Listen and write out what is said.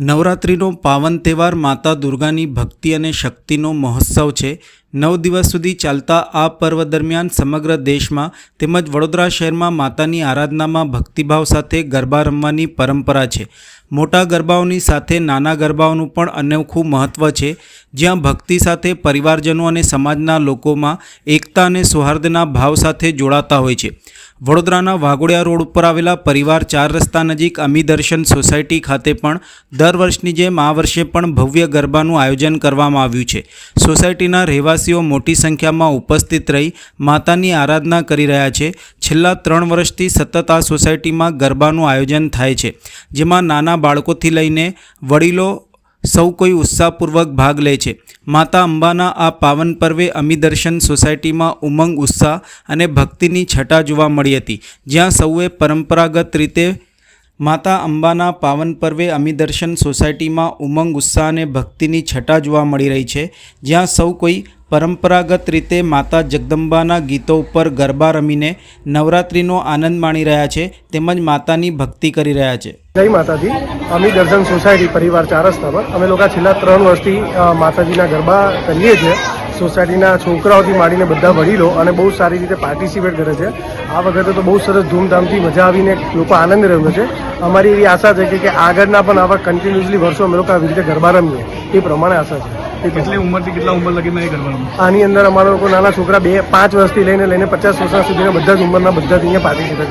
નવરાત્રિનો પાવન તહેવાર માતા દુર્ગાની ભક્તિ અને શક્તિનો મહોત્સવ છે. નવ દિવસ સુધી ચાલતા આ પર્વ દરમિયાન સમગ્ર દેશમાં તેમજ વડોદરા શહેરમાં માતાની આરાધનામાં ભક્તિભાવ સાથે ગરબા રમવાની પરંપરા છે. મોટા ગરબાઓની સાથે નાના ગરબાઓનું પણ અનોખું મહત્ત્વ છે. જ્યાં ભક્તિ સાથે પરિવારજનો અને સમાજના લોકોમાં એકતા અને સૌહાર્દના ભાવ સાથે જોડાતા હોય છે. વડોદરાના વાઘોડિયા રોડ ઉપર આવેલા પરિવાર ચાર રસ્તા નજીક અમી દર્શન સોસાયટી ખાતે પણ દર વર્ષની જેમ આ વર્ષે પણ ભવ્ય ગરબાનું આયોજન કરવામાં આવ્યું છે. સોસાયટીના રહેવાસીઓ મોટી સંખ્યામાં ઉપસ્થિત રહી માતાની આરાધના કરી રહ્યા છે. છેલ્લા ત્રણ વર્ષથી સતત આ સોસાયટીમાં ગરબાનું આયોજન થાય છે, જેમાં નાના બાળકોથી લઈને વડીલો સૌ કોઈ ઉત્સાહપૂર્વક ભાગ લે છે. માતા અંબાના આ પાવન પર્વે અમી દર્શન સોસાયટીમાં ઉમંગ, ઉત્સાહ અને ભક્તિની છટા જોવા મળી હતી. જ્યાં સૌએ પરંપરાગત રીતે માતા અંબાના પાવન પર્વે અમિદર્શન સોસાયટીમાં ઉમંગ ઉત્સાહ અને ભક્તિની છટા જોવા મળી રહી છે. જ્યાં સૌ કોઈ પરંપરાગત રીતે માતા જગદંબાના ગીતો ઉપર ગરબા રમીને નવરાત્રિનો આનંદ માણી રહ્યા છે તેમજ માતાની ભક્તિ કરી રહ્યા છે. જય માતાજી. અમી દર્શન સોસાયટી પરિવાર ચાર રસ્તા પર. અમે લોકો છેલ્લા ત્રણ વર્ષથી માતાજીના ગરબા કરીએ છીએ. સોસાયટીના છોકરાઓથી માંડીને બધા વડીલો અને બહુ સારી રીતે પાર્ટિસિપેટ કરે છે. આ વખતે તો બહુ સરસ ધૂમધામથી મજા આવીને લોકો આનંદ રહ્યો છે. અમારી એવી આશા છે કે આગળના પણ આવા કન્ટિન્યુઅસલી વર્ષો અમે લોકો આવી રીતે ગરબા રમીએ. એ પ્રમાણે આશા છે. એ કેટલી ઉંમરથી કેટલા ઉંમર લગીને આની અંદર અમારા લોકો નાના છોકરા બે પાંચ વર્ષથી લઈને લઈને પચાસ વર્ષ સુધીના બધા જ ઉંમરના બધા જ અહીંયા પાર્ટિસિપેટ